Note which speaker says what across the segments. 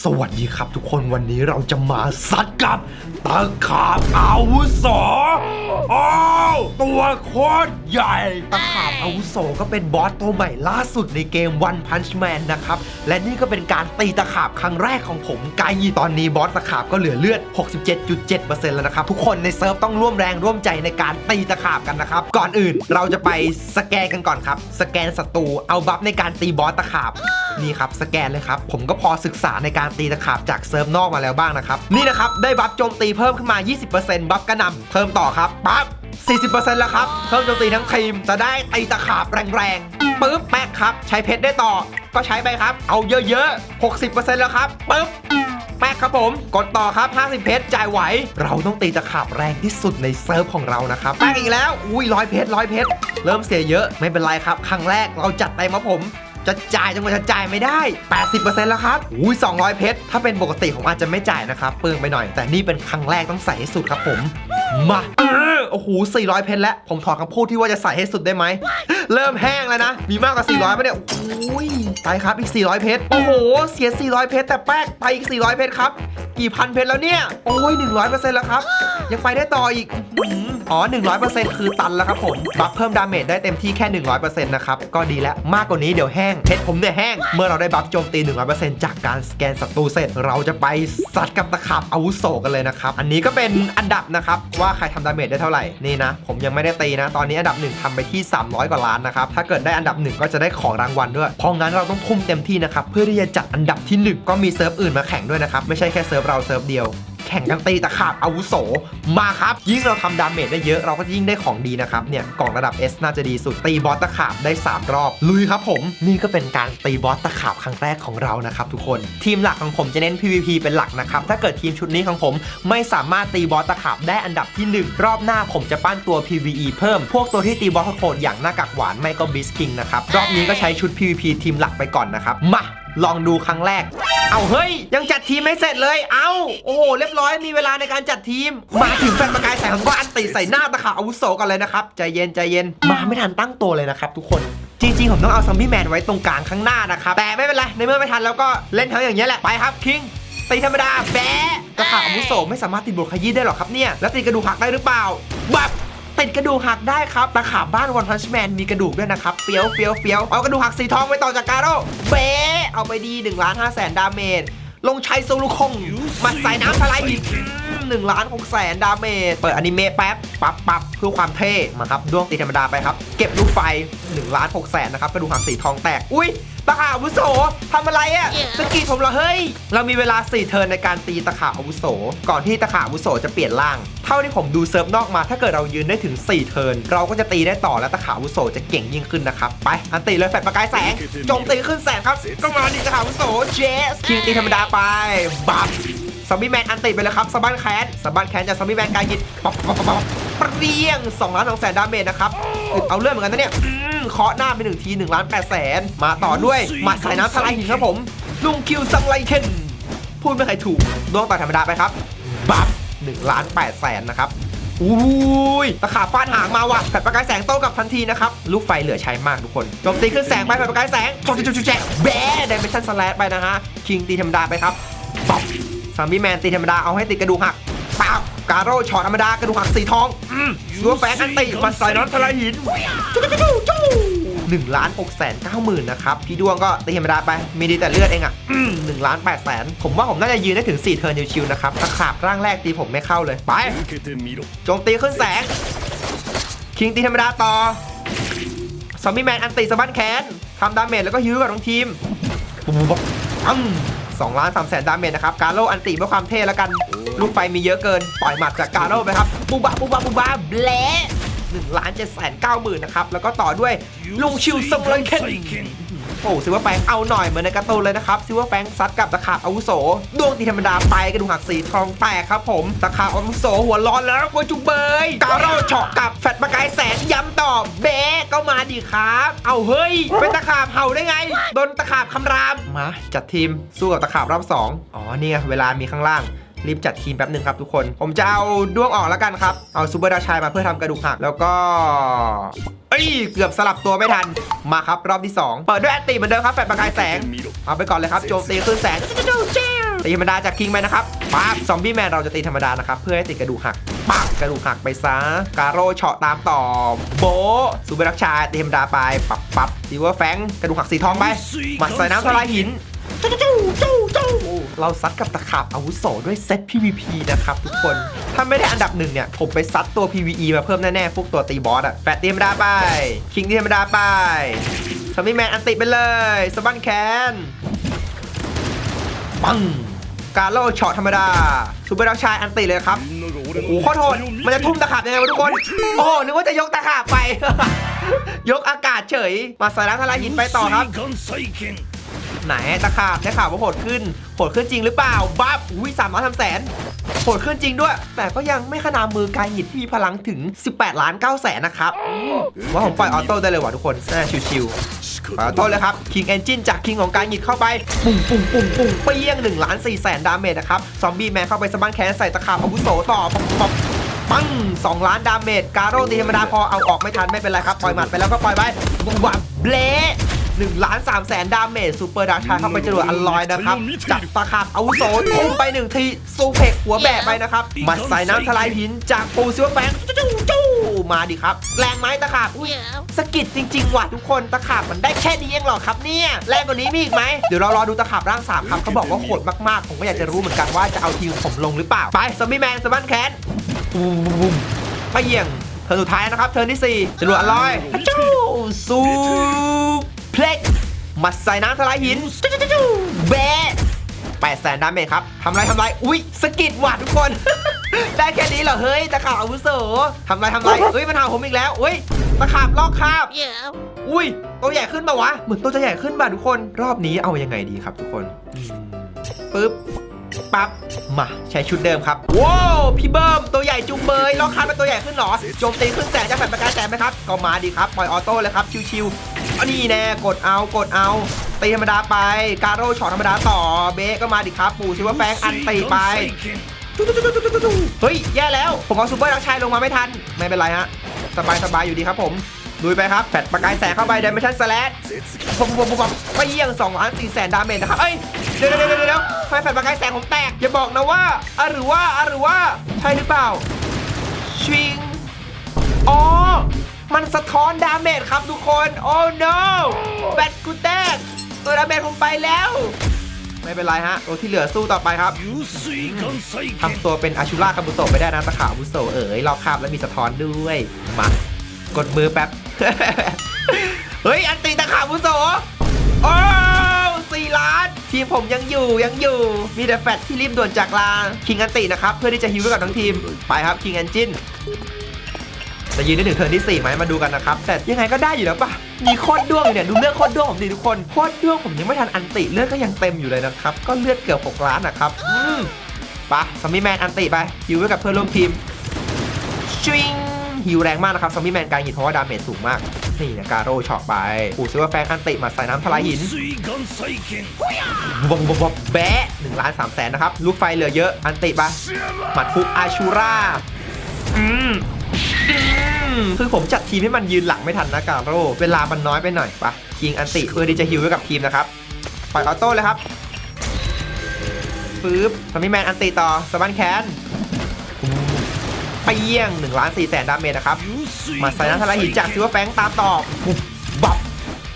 Speaker 1: สวัสดีครับทุกคนวันนี้เราจะมาซัดกับตะขาบอาวุโสอ้าวตัวโคตรใหญ่ ตะขาบอาวุโสก็เป็นบอสตัวใหม่ล่าสุดในเกม One Punch Man นะครับ และนี่ก็เป็นการตีตะขาบครั้งแรกของผมไกตอนนี้บอสตะขาบก็เหลือเลือด 67.7%แล้วนะครับ ทุกคนในเซิร์ฟต้องร่วมแรงร่วมใจในการตีตะขาบกันนะครับ ก่อนอื่นเราจะไปสแกนกันก่อนครับ สแกนศัตรูเอาบัฟในการตีบอสตะขาบนี่ครับสแกนเลยครับผมก็พอศึกษาในการตีตะขาบจากเซิร์ฟนอกมาแล้วบ้างนะครับ นี่นะครับ ได้บัฟโจมตีเพิ่มขึ้นมา 20%บัฟกระนำเพิ่มต่อครับปั๊บ40%แล้วครับ เพิ่มโจมตีทั้งทีม จะได้ตีตะขาบแรงๆปึ๊บแป๊กครับ ใช้เพชรได้ต่อ ก็ใช้ไปครับ เอาเยอะๆ 60%แล้วครับปึ๊บแป๊กครับผม กดต่อครับ 50 เพชรจ่ายไหว เราต้องตีตะขาบแรงที่สุดในเซิร์ฟของเรานะครับแป๊กอีกแล้ว อุ้ยร้อยเพชรร้อยเพชร เริ่มเสียเยอะ ไม่เป็นไรครับ ครั้งแรกเราจัดเต็มมาผม จะจ่ายจนกว่าจะจ่ายไม่ได้ 80%แล้วครับอุ้ย200 เพชร ถ้าเป็นปกติผมอาจจะไม่จ่ายนะครับเปลืองไปหน่อย แต่นี่เป็นครั้งแรกต้องใส่ให้สุดครับผม มาเออโอ้โห400 เพชรแล้ว ผมถอดคำพูดที่ว่าจะใส่ให้สุดได้ไหมเริ่มแห้งแล้วนะ มีมากกว่า 400ไหมเนี่ยอุ้ยไปครับอีก 400 เพชร โอ้โห เสีย 400 เพชร แต่แป๊กไปอีก 400 เพชรครับ กี่พันเพชรแล้วเนี่ย โอ้ย 100%แล้วครับ ยังไปได้ต่ออีกอื้อหืออ๋อ 100%คือตันแล้วครับผม บัฟเพิ่มดาเมจได้เต็มที่แค่ 100%นะครับ ก็ดีแล้ว มากกว่านี้เดี๋ยวแห้ง เพชรผมเนี่ยแห้ง เมื่อเราได้บัฟโจมตี 100%จากการสแกนศัตรูเสร็จ เราจะไปซัดกับตะขาบอาวุโสกันเลยนะครับ อันนี้ก็เป็นอันดับนะครับ ว่าใครทำดาเมจได้เท่าไหร่ นี่นะ ผมยังไม่ได้ตีนะ ตอนนี้อันดับหนึ่งทำไปที่ 300 กว่าล้านนะครับ ถ้าเกิดได้อันดับหนึ่งก็จะได้ของรางวัลด้วย เพราะงั้นเราต้องทุ่มเต็มที่นะครับ เพื่อที่จะจัดอันดับที่หนึ่งก็มีเซิร์ฟอื่นมาแข่งด้วยนะครับ ไม่ใช่แค่เซิร์ฟเราเซิร์ฟเดียว แข่งกันตีตะขาบอาวุโสมาครับยิ่งเราทำดาเมจได้เยอะเราก็ยิ่งได้ของดีนะครับเนี่ยกล่องระดับ S น่าจะดีสุดตีบอสตะขาบได้ 3 รอบ ลุยครับผมนี่ก็เป็นการตีบอสตะขาบครั้งแรกของเรานะครับทุกคนทีมหลักของผมจะเน้น PVP เป็นหลักนะครับถ้าเกิดทีมชุดนี้ของผมไม่สามารถตีบอสตะขาบได้อันดับที่ 1 รอบหน้าผมจะปั้นตัว PVE เพิ่ม พวกตัวที่ตีบอสโหดอย่างหน้ากากหวานไม่ก็บิสคิงนะครับรอบนี้ก็ใช้ชุด PVP ทีมหลักไปก่อนนะครับมา ลองดูครั้งแรก เอาเฮ้ย ยังจัดทีมไม่เสร็จเลย เอาโอ้โห เรียบร้อยมีเวลาในการจัดทีม มาถึงแฟนประกายแสงผมก็อันติใส่หน้าตะขาบอาวุโสกันเลยนะครับ ใจเย็นใจเย็น มาไม่ทันตั้งตัวเลยนะครับทุกคนจริงๆ ผมต้องเอาซัมบี้แมนไว้ตรงกลางข้างหน้านะครับ แต่ไม่เป็นไร ในเมื่อไม่ทันแล้วก็เล่นทั้งอย่างนี้แหละ ไปครับคิงตีธรรมดาแบะตะขาบอาวุโสไม่สามารถติดบทขยี้ได้หรอกครับเนี่ย แล้วตีกระดูกหักได้หรือเปล่าบับ ติกระดูกหักได้ครับตะขาบบ้านวันพันชแมนมีกระดูกด้วยนะครับเฟี้ยวเฟี้ยวเฟี้ยวเอากระดูกหักสีทองไปต่อจากการโร่เบ๊เอาไปดี1ล้านห้าแสนดาเมจลงชัยโซลูคงมัดใส่น้ำสไลด์อีก 1ล้าน6แสนดาเมจเปิดอนิเมะแป๊บปั๊บปั๊บเพื่อความเท่มาครับด้วงตีธรรมดาไปครับ เก็บลูกไฟ1ล้าน6แสนนะครับกระดูกหากสีทองแตกอุ้ยตะขาอาวุโสทำอะไรอะ่ะสกีผมเหรอเฮ้ย เรามีเวลา 4 เทิร์นในการตีตะขาอาวุโส ก่อนที่ตะขาอาวุโสจะเปลี่ยนร่าง เท่าที่ผมดูเซิร์ฟนอกมา ถ้าเกิดเรายืนได้ถึง 4 เทิร์นเราก็จะตีได้ต่อและตะขาอาวุโสจะเก่งยิ่งขึ้นนะครับ ไป อันตีเลยแฟดประกายแสงจงตีขึ้นแสงครับ ก็มาดีตะขาอาวุโสเจสคิงตีธรรมดาไปบับ ซอมบี้แมนอันติไปเลยครับสบันแคนสบันแคนจากซอมบี้แมนกายยิดปอปป๊อปป๊อปป๊อปเปรี้ยง2ล้าน2แสนดาเมจนะครับเอาเรื่องเหมือนกันนะเนี่ยเคาะหน้าไปหนึ่งที1ล้าน8แสนมาต่อด้วยหมาสายน้ำทลายหินครับผมลุงคิวซังไลเคนพูดไม่ใครถูกดวงต่อธรรมดาไปครับบัฟ1ล้าน8แสนนะครับอุ้ยตะขาบฟาดหางมาว่ะแผ่ประกายแสงโต้กลับทันทีนะครับ ลูกไฟเหลือใช้มากทุกคนโจมตีขึ้นแสงไปแผ่ประกายแสงจจุจุแจกแบ๊ะไดเมชันสแลชไปนะฮะ คิงตีธรรมดาไปครับป๊อป ซัมบี้แมนตีธรรมดาเอาให้ติดกระดูกหักป้าวกาโร่ช็อตธรรมดากระดูกหักสีทองยูแฟนอันตีมาใส่น็อนทลายหินจู้จู้จู้หนึ่งล้านหกแสนเก้าหมื่นนะครับ พี่ด้วงก็ตีธรรมดาไป มีดีแต่เลือดเองอะหนึ่งล้านแปดแสนผมว่าผมน่าจะยืนได้ถึงสี่เทิร์นชิวๆนะครับถ้าขาบร่างแรกตีผมไม่เข้าเลย ไปจงตีขึ้นแสง คิงตีธรรมดาต่อซอมบี้แมนอันตีสะบั้นแขนทำดาเมจแล้วก็ยื้อกับทั้งทีมปุ๊บปั๊ม สองล้านสามแสนดาเมจนะครับกาโร่อันติเพื่อความเท่แล้วกัน ลูกไฟมีเยอะเกิน ปล่อยหมัดจากกาโร่ไปครับปูบาปูบาปูบาแบละหนึ่งล้านเจ็ดแสนเก้าหมื่นนะครับ แล้วก็ต่อด้วยลุงชิวซงเลยเคน โอ้ซิลเวอร์แฟงเอาหน่อยเหมือนในการ์ตูนเลยนะครับซิลเวอร์แฟงซัดกับตะขาบอาวุโสดวงตีธรรมดาไปกระดูกหักสีทองแตกครับผมตะขาบอาวุโสหัวร้อนแล้วกวยจุเบยกาโร่เฉาะกับแฟดประกายแสงย้ำต่อเบ๊ก็มาดิครับ เอาเฮ้ยเป็นตะขาบเห่าได้ไงโดนตะขาบคำรามมาจัดทีมสู้กับตะขาบรอบสองอ๋อเนี่ยเวลามีข้างล่างรีบจัดทีมแป๊บหนึ่งครับทุกคน ผมจะเอาด้วงออกแล้วกันครับ เอาซูเปอร์ดาวชายมาเพื่อทำกระดูกหัก แล้วก็ เอ้ยเกือบสลับตัวไม่ทันมาครับรอบที่ 2 เปิดด้วยแอนตีเหมือนเดิมครับแฟลชประกายแสงเอาไปก่อนเลยครับโจมตีขึ้นแสงตีธรรมดาจากคิงไปนะครับปั๊บซอมบี้แมนเราจะตีธรรมดานะครับเพื่อให้ติดกระดูกหักปั๊บกระดูกหักไปซะการโร่เฉาะตามต่อโบะซูเปอร์รักชายตีธรรมดาไปปับปับซิเวอร์แฟงกระดูกหักสีทองไปหมัดใส่น้ำทลายหิน จู้จู้จู้จู้เราซัดกับตะขาบอาวุโสด้วยเซต PVP นะครับทุกคน ถ้าไม่ได้อันดับหนึ่งเนี่ย ผมไปซัดตัว PVE มาเพิ่มแน่ๆพวกตัวตีบอสอะแฟตตีธรรมดาไป คิงตีธรรมดาไปสมิแมนอันติไปเลยสบันแคนปังการโล่ช็อตธรรมดาซูเปอร์ดักชายอันติเลยครับ โอ้โหโคตรโหดมันจะทุ่มตะขาบยังไงวะทุกคน โอ้โห นึกว่าจะยกตะขาบไป ยกอากาศเฉย มาใส่น้ำทลายหินไปต่อครับ ไหนตะขาบได้ข่าวว่าโหดขึ้นโหดขึ้นจริงหรือเปล่าบ้าอุ้ยสามล้านสามแสนโหดขึ้นจริงด้วย แต่ก็ยังไม่ขนาดมือกายหิดที่มีพลังถึง 18 ล้าน9แสนนะครับว่าผมปล่อยออโต้ได้เลยว่ะทุกคนน่าชิวๆปล่อยออโต้เลยครับคิงเอนจินจากคิงของกายหิดเข้าไป ปุ่งปุ่งปุ่งปุ่งไปเปี้ยง1ล้าน4แสนดาเมจนะครับ ซอมบี้แมนเข้าไปสะบั้นแขนใส่ตะขาบอาวุโสต่อป๊อปปัง2 ล้านดาเมจ การโร่ตีธรรมดาพอเอาออกไม่ทันไม่เป็นไรครับ ปล่อยหมัดไปแล้วก็ปล่อยไปวับเละ 1ล้าน3แสนดาเมจซูเปอร์ดาชาเข้าไปจรวดอันลอยนะครับ จับตาะคามอาวุโสทุ่มไป 1 ทีสูเพกหัวแบะไปนะครับมาใส่น้ำทลายหินจากปูซิวแฟงจู้จู้มาดิครับ แรงไหมตาขาบสกิดจริงๆว่ะทุกคนตาขาบมันได้แค่นี้เองหรอครับเนี่ยแรงกว่านี้มีอีกไหมเดี๋ยวเรารอดูตาขาบร่างสามครับเขาบอกว่าโหดมากๆ ผมก็อยากจะรู้เหมือนกันว่าจะเอาทีมผมลงหรือเปล่าไปสอมบี้แมนสมันแคนไปเยี่ยงเธอสุดท้ายนะครับเธอที่4จรวดลอยจู้ซู เพล็กมัดใส่น้ำทลายหินจู้จู้จู้แบะแปดแสนดาเมจครับทำไรทำไรอุ้ยสะกิดว่ะทุกคน ได้แค่นี้เหรอ เฮ้ยตะขาบอาวุโสทำไรทำไรเฮ้ยมันหาผมอีกแล้วอุ้ยตะขาบลอกคราบอุ้ยตัวใหญ่ขึ้นปะวะ เหมือนตัวจะใหญ่ขึ้นป่ะทุกคน รอบนี้เอายังไงดีครับทุกคนอืมปึ๊บ ปั๊บมาใช้ชุดเดิมครับว้าวพี่เบิ้มตัวใหญ่จุงเบยลอกคราบเป็นตัวใหญ่ขึ้นเหรอโจมตีขึ้นแสงจะแผ่นประกายแสงไหมครับก็มาดีครับปล่อยออโต้เลยครับชิวๆอันนี้แน่กดเอากดเอาตีธรรมดาไปการโร่ช็อตธรรมดาต่อเบะก็มาดิครับปู่ชิว่าแฟงอันตีไปเฮ้ยแย่แล้วผมเอาซูเปอร์ดักชัยลงมาไม่ทันไม่เป็นไรฮะสบายสบายอยู่ดีครับผม ลุยไปครับแฟดประกายแสงเข้าไปเดมิชันสแลดผมผมผมไปเยี่ยง2ล้าน4แสนดาเมจนะครับเอ้ยเดี๋ยวเดี๋ยวเดี๋ยวไมแฟดประกายแสงผมแตก อย่าบอกนะว่าอะหรือว่าอะหรือว่าใช่หรือเปล่าชิงอ๋อ มันสะท้อนดาเมจครับทุกคน โอ้ no แฟดกูแตกตัวดาเมจผมไปแล้ว ไม่เป็นไรฮะ ตัวที่เหลือสู้ต่อไปครับ ทำตัวเป็นอาชูราคาบุโตะไปได้นะตะขาบุโสเอ๋ยรอบคาบแล้วมีสะท้อนด้วย มา กดมือแป๊บ เฮ้ย อันตีตะขาบุโสโอ้สี่ล้าน ทีมผมยังอยู่ยังอยู่ มีแต่แฟตที่รีบด่วนจากลา คิงอันตินะครับ เพื่อที่จะฮิวไว้กับทั้งทีม ไปครับ คิงแอนจินจะยืนได้ถึงเทิร์นที่ 4 ไหมมาดูกันนะครับ แต่ยังไงก็ได้อยู่แล้วปะมีโคตรด้วงอยู่เนี่ย ดูเลือดโคตรด้วงผมดิทุกคน โคตรด้วงผมยังไม่ทันอันติเลือดก็ยังเต็มอยู่เลยนะครับ ก็เลือดเกือบ6ล้านนะครับอืมไปะซอมบี้แมนอันติไปฮิวไว้กับเพื่อนร่วมทีมชิง ฮิวแรงมากนะครับซอมบี้แมนการหินเพราะว่าดาเมจสูงมาก นี่นะการโร่ช็อตไปปูซิว่าแฟงอันติมาใส่น้ำทลายหินบบบบบแบะหนึ่งล้านสามแสนนะครับลูกไฟเหลือเยอะอันติปะหมัดฟุกอาชูราอืมคือผมจัดทีมให้มันยืนหลังไม่ทันนะการโร่เวลามันน้อยไปหน่อยปะยิงอันติเพื่อที่จะฮิวไว้กับทีมนะครับปล่อยออโต้เลยครับปึ๊บทำให้แมนอันติต่อสบันแคน ไปเยี่ยง1ล้าน4แสนดาเมจนะครับ มาใส่น้ำทลายหินจากซิวแฟงตามต่อปุ๊บบับ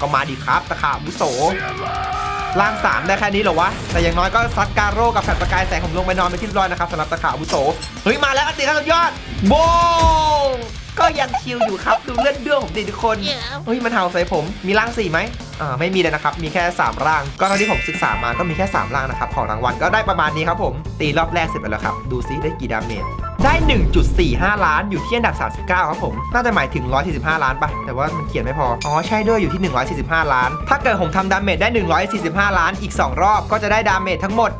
Speaker 1: ก็มาดีครับตะขาบมุโสล่าง 3 ได้แค่นี้เหรอวะ แต่อย่างน้อยก็ซัดการโร่กับแผ่นประกายแสงผมลงไปนอนไปนที่เรียบร้อยนะครับสำหรับตะขาบอาวุโสเฮ้ย มาแล้วอันติขั้นสุดยอดโบงก็ยังชิลอยู่ครับ ดูเลือดเดือดผมดิทุกคนเฮ้ยมันเห่าใส่ผมมีร่าง4ไหมอ่าไม่มีเลยนะครับ มีแค่ 3 ร่าง ก็เท่าที่ผมศึกษามาก็มีแค่ 3 ร่างนะครับ ของรางวัลก็ได้ประมาณนี้ครับผมตีรอบแรกเสร็จไปแล้วครับ ดูซิได้กี่ดาเมจ ได้ 1.45 ล้านอยู่ที่อันดับ 39 ครับผม น่าจะหมายถึง 145 ล้านปะแต่ว่ามันเขียนไม่พอ อ๋อ ใช่ด้วยอยู่ที่ 145 ล้าน ถ้าเกิดผมทำดาเมจได้ 145 ล้านอีก 2 รอบ ก็จะได้ดาเมจทั้งหมด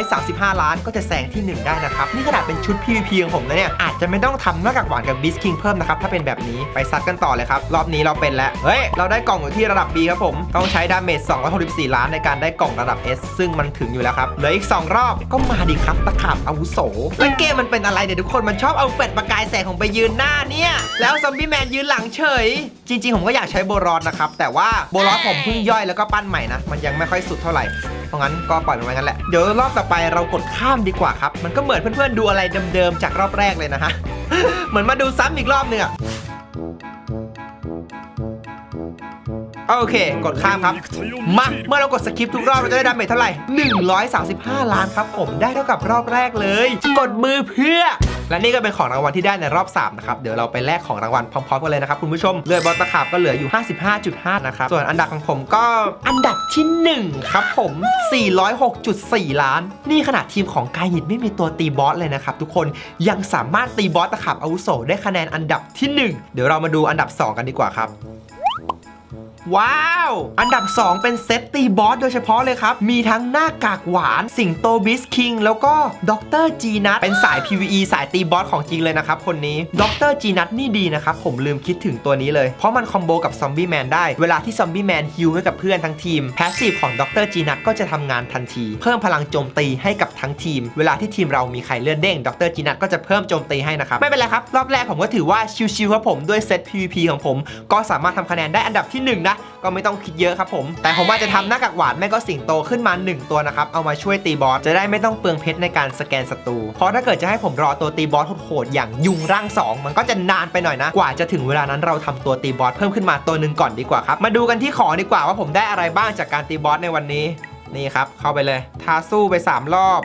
Speaker 1: 435 ล้าน ก็จะแซงที่ 1 ได้นะครับ นี่ขนาดเป็นชุด PVP ของผมนะเนี่ย อาจจะไม่ต้องทำหน้ากากหวานกับบิสคิงเพิ่มนะครับ ถ้าเป็นแบบนี้ ไปซัดกันต่อเลยครับ รอบนี้เราเป็นแล้ว เฮ้ย เราได้กล่องอยู่ที่ระดับ B ครับผม ต้องใช้ดาเมจ 264 ล้านในการได้กล่องระดับ S ซึ่งมันถึงอยู่แล้วครับ เหลืออีก 2 รอบ ก็มาดีครับตะขาบอาวุโสแล้วเกมมันเป็นอะไรเนี่ยทุกคนมันชอบเอาแฟลชประกายแสงของไปยืนหน้าเนี่ย แล้วซอมบี้แมนยืนหลังเฉย จริง ๆ ผมก็อยากใช้โบรอนนะครับ แต่ว่าโบรอนผมเพิ่งย่อยแล้วก็ปั้นใหม่นะ มันยังไม่ค่อยสุดเท่าไหร่ เพราะงั้นก็ปล่อยมันไว้งั้นแหละ เดี๋ยวรอบต่อไปเรากดข้ามดีกว่าครับ มันก็เหมือนเพื่อนๆดูอะไรเดิมๆจากรอบแรกเลยนะฮะ เหมือนมาดูซ้ำอีกรอบหนึ่งอะโอเค กดข้ามครับ มา เมื่อเรากดสคิปทุกรอบเราจะได้ดาเมจเท่าไหร่ 135 ล้านครับผม ได้เท่ากับรอบแรกเลย กดมือเพื่อ และนี่ก็เป็นของรางวัลที่ได้ในรอบ3นะครับเดี๋ยวเราไปแลกของรางวัลพร้อมๆกันเลยนะครับคุณผู้ชมเลือดบอลตะขาบก็เหลืออยู่ 55.5 นะครับ ส่วนอันดับของผมก็อันดับที่ 1 ครับผม 406.4 ล้าน นี่ขนาดทีมของกายหินไม่มีตัวตีบอสเลยนะครับ ทุกคนยังสามารถตีบอสตะขาบอาวุโสได้คะแนนอันดับที่ 1 เดี๋ยวเรามาดูอันดับ 2 กันดีกว่าครับ ว้าว อันดับ 2 เป็นเซตตีบอสโดยเฉพาะเลยครับ มีทั้งหน้ากากหวาน สิงโตบิสคิง แล้วก็ด็อกเตอร์จีนัทเป็นสาย PVE สายตีบอสของจริงเลยนะครับ คนนี้ด็อกเตอร์จีนัทนี่ดีนะครับ ผมลืมคิดถึงตัวนี้เลย เพราะมันคอมโบกับซอมบี้แมนได้ เวลาที่ซอมบี้แมนฮิลให้กับเพื่อนทั้งทีม แพสซีฟของด็อกเตอร์จีนัทก็จะทำงานทันที เพิ่มพลังโจมตีให้กับทั้งทีม เวลาที่ทีมเรามีไข่เลือดเด้งด็อกเตอร์จีนัทก็จะเพิ่มโจมตีให้นะครับไม่เป็นไรครับรอบแรกผมก็ถือว่าชิวๆครับผมด้วยเซต PVP ของผม ก็สามารถทำคะแนนได้อันดับที่หนึ่งนะก็ไม่ต้องคิดเยอะครับผม แต่ผมว่าจะทำหน้ากากหวานแม่ก็สิงโตขึ้นมา 1 ตัวนะครับ เอามาช่วยตีบอสจะได้ไม่ต้องเปลืองเพชรในการสแกนศัตรู เพราะถ้าเกิดจะให้ผมรอตัวตีบอสโหดๆอย่างยุงร่าง 2 มันก็จะนานไปหน่อยนะ กว่าจะถึงเวลานั้นเราทำตัวตีบอสเพิ่มขึ้นมาตัวหนึ่งก่อนดีกว่าครับ มาดูกันที่ของดีกว่าว่าผมได้อะไรบ้างจากการตีบอสในวันนี้ นี่ครับเข้าไปเลยทาสู้ไป 3 รอบ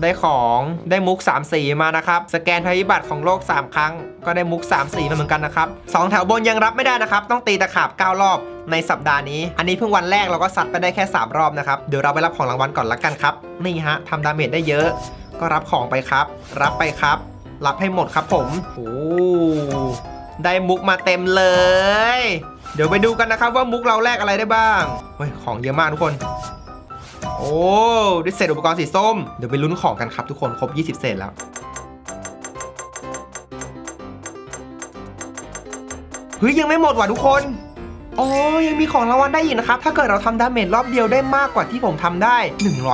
Speaker 1: ได้ของได้มุก 3 สีมานะครับ สแกนภัยพิบัติของโลก 3 ครั้ง ก็ได้มุก 3 สีมาเหมือนกันนะครับสองแถวบนยังรับไม่ได้นะครับ ต้องตีตะขาบ 9 รอบในสัปดาห์นี้ อันนี้เพิ่งวันแรกเราก็ซัดไปได้แค่ 3 รอบนะครับ เดี๋ยวเราไปรับของรางวัลก่อนละกันครับ นี่ฮะทำดาเมจได้เยอะ ก็รับของไปครับ รับไปครับ รับให้หมดครับผมโอ้ได้มุกมาเต็มเลย เดี๋ยวไปดูกันนะครับว่ามุกเราแลกอะไรได้บ้างเฮ้ยของเยอะมากทุกคน โอ้ได้เศษอุปกรณ์สีส้ม เดี๋ยวไปลุ้นของกันครับทุกคนครบ 20 เศษแล้ว เฮ้ย ยังไม่หมดว่ะทุกคนโอ้ยังมีของรางวัลได้อีกนะครับ ถ้าเกิดเราทำดาเมจรอบเดียวได้มากกว่าที่ผมทำได้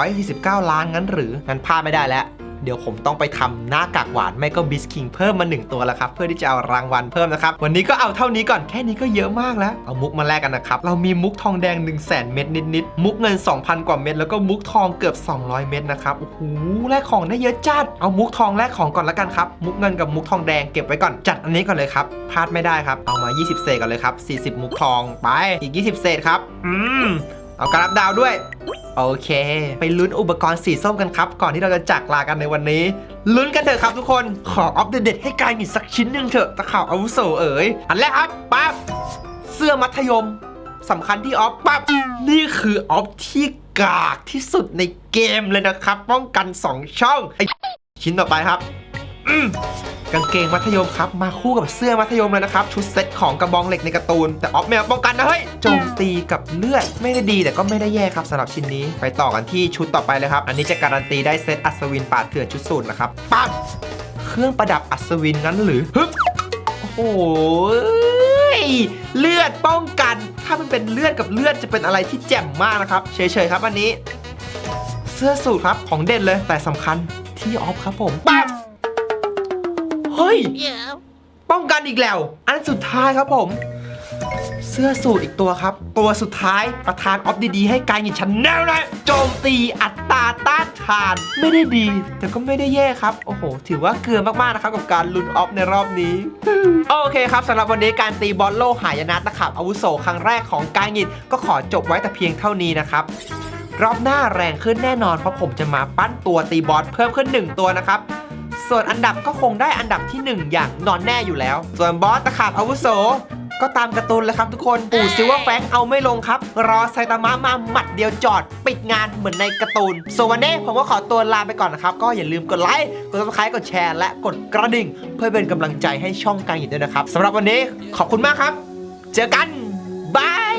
Speaker 1: 129 ล้านงั้นหรืองั้นพลาดไม่ได้แล้ว เดี๋ยวผมต้องไปทำหน้ากากหวานไม่ก็บิสคิงเพิ่มมา 1 ตัวแล้วครับ เพื่อที่จะเอารางวัลเพิ่มนะครับ วันนี้ก็เอาเท่านี้ก่อนแค่นี้ก็เยอะมากแล้ว เอามุกมาแลกกันนะครับ เรามีมุกทองแดง 1 0 0 0 0แเม็ดนิดๆมุกเงิน 2,000 กว่าเม็ดแล้วก็มุกทองเกือบ 200 เม็ดนะครับโอ้โหแลกของได้เยอะจัดเอามุกทองแลกของก่อนละกันครับมุกเงินกับมุกทองแดงเก็บไว้ก่อนจัดอันนี้ก่อนเลยครับพลาดไม่ได้ครับเอามา 20 เศษก่อนเลยครับ40 มุกทองไปอีก 20 เศษครับอืม เอากระดับดาวด้วย โอเค ไปลุ้นอุปกรณ์สีส้มกันครับ ก่อนที่เราจะจากลากันในวันนี้ ลุ้นกันเถอะครับทุกคน ขออัปเดตให้กายมีสักชิ้นหนึ่งเถอะตะข่าวอาวุโสเอ๋ย อันแรกครับปั๊บ เสื้อมัธยมสำคัญที่ออฟปั๊บ นี่คือออฟที่กากที่สุดในเกมเลยนะครับ ป้องกัน 2 ช่อง ชิ้นต่อไปครับ กางเกงมัธยมครับ มาคู่กับเสื้อมัธยมเลยนะครับ ชุดเซ็ตของกระบองเหล็กในการ์ตูน แต่ออฟแมวป้องกันนะเฮ้ยโจมตีกับเลือด ไม่ได้ดีแต่ก็ไม่ได้แย่ครับสำหรับชิ้นนี้ ไปต่อกันที่ชุดต่อไปเลยครับ อันนี้จะการันตีได้เซตอัศวินป่าดเถื่อนชุดสูตรนะครับปั๊บเครื่องประดับอัศวินงั้นหรือฮึบโอ้โหเลือดป้องกัน ถ้ามันเป็นเลือดกับเลือดจะเป็นอะไรที่แจ่มมากนะครับเฉยๆครับอันนี้ เสื้อสูทครับของเด่นเลยแต่สำคัญที่ออฟครับผมปั๊บ เฮ้ยป้องกันอีกแล้ว อันสุดท้ายครับผม เสื้อสูทอีกตัวครับ ตัวสุดท้ายประธานออฟดีๆให้กายหยิบชันแนลนะโจมตีอัตราต้านทาน ไม่ได้ดี แต่ก็ไม่ได้แย่ครับ โอ้โห ถือว่าเกลือมากๆนะครับกับการลุ้นออฟในรอบนี้ โอเคครับสำหรับวันนี้การตีบอลโลกหายนะตะขับอาวุโสครั้งแรกของกายหยิบก็ขอจบไว้แต่เพียงเท่านี้นะครับรอบหน้าแรงขึ้นแน่นอนเพราะผมจะมาปั้นตัวตีบอสเพิ่มขึ้น 1 ตัวนะครับ ส่วนอันดับก็คงได้อันดับที่ 1 อย่างนอนแน่อยู่แล้ว ส่วนบอสตะขาบอาวุโส ก็ตามการ์ตูนเลยครับทุกคน ปู่ซิลเวอร์แฟงเอาไม่ลงครับ รอไซตามะมาหมัดเดียวจอด ปิดงานเหมือนในการ์ตูน ส่วนวันนี้ผมก็ขอตัวลาไปก่อนนะครับ ก็อย่าลืมกดไลค์ กด subscribe กดแชร์ และกดกระดิ่ง เพื่อเป็นกำลังใจให้ช่องการหยินด้วยนะครับสำหรับวันนี้ขอบคุณมากครับ เจอกันบาย